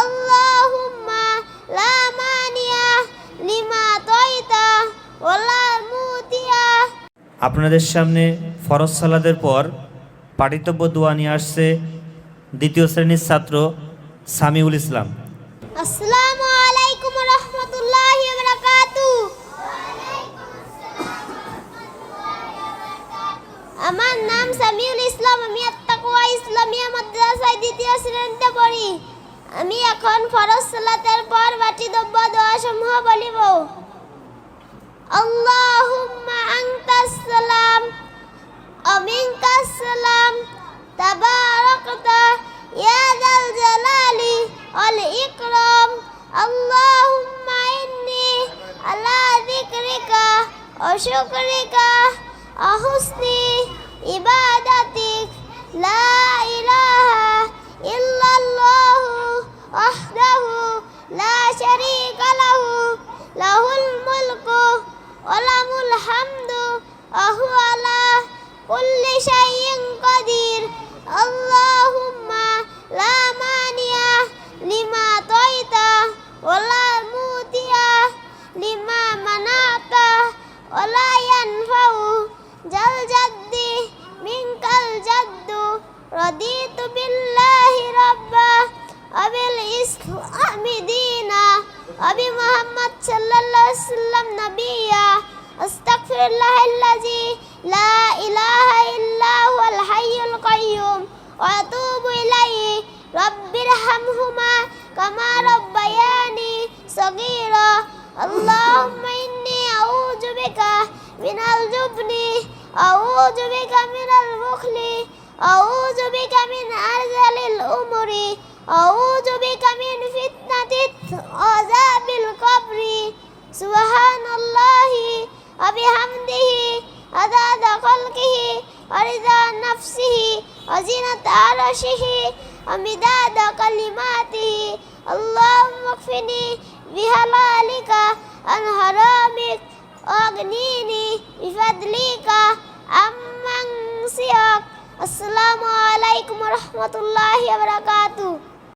আল্লাহুম্মা লা মানিয়া লিমা তাইতা ওয়ালা মুতিয়া আপনাদের সামনে ফরজ সালাদের পর পাঠিতব্য দোয়া নিয়ে আসছে দ্বিতীয় শ্রেণির ছাত্র সামিউল ইসলাম। আসসালামু আলাইকুম রহমতুল্লাহি ওয়া বারাকাতুহু। আমার নাম সামিউল ইসলাম আমি আত্তাকুয়া ইসলামিয়া পড়ি আমি এখন ফরজ সালাতের পর বাটিদব্য দোয়া সমূহ বলিব। আল্লাহুম্মা আনতাস সালাম আমিনকাস সালাম, তাবারাকতা, ইয়া যাল জালালি ওয়াল ইকরাম। আল্লাহুম্মা ইন্নী আলা যিকরিকা ওয়া শুকরিকা, ওয়া হুসনি ইবাদাতিক লা শারীকা লাহু লাহুল মুলকু ওয়া লাহুল হামদু ওয়া হুয়া আলা কুল্লি শাইইন কাদির আল্লাহুম্মা লা মানিয়া লিমা তাইতা ওয়া লা মুতিয়া লিমা মানাতা ওয়া লা ইয়ানফাউ জাল জাদ্দি وبمحمد صلى الله عليه وسلم نبيا. أستغفر الله الذي لا إله إلا هو الحي القيوم. وأتوب إليه. رب ارحمهما كما ربياني صغيرا. اللهم إني أعوذ بك من الجبن. أعوذ بك من البخل. أعوذ بك من أرذل الأمور أعوذ بك من فتنة وبحمده عدد خلقه ورضا نفسه وزنة عرشه ومداد كلماته اللهم اكفني بحلالك عن حرامك واغنيني بفضلك عمن سواك السلام عليكم ورحمة الله وبركاته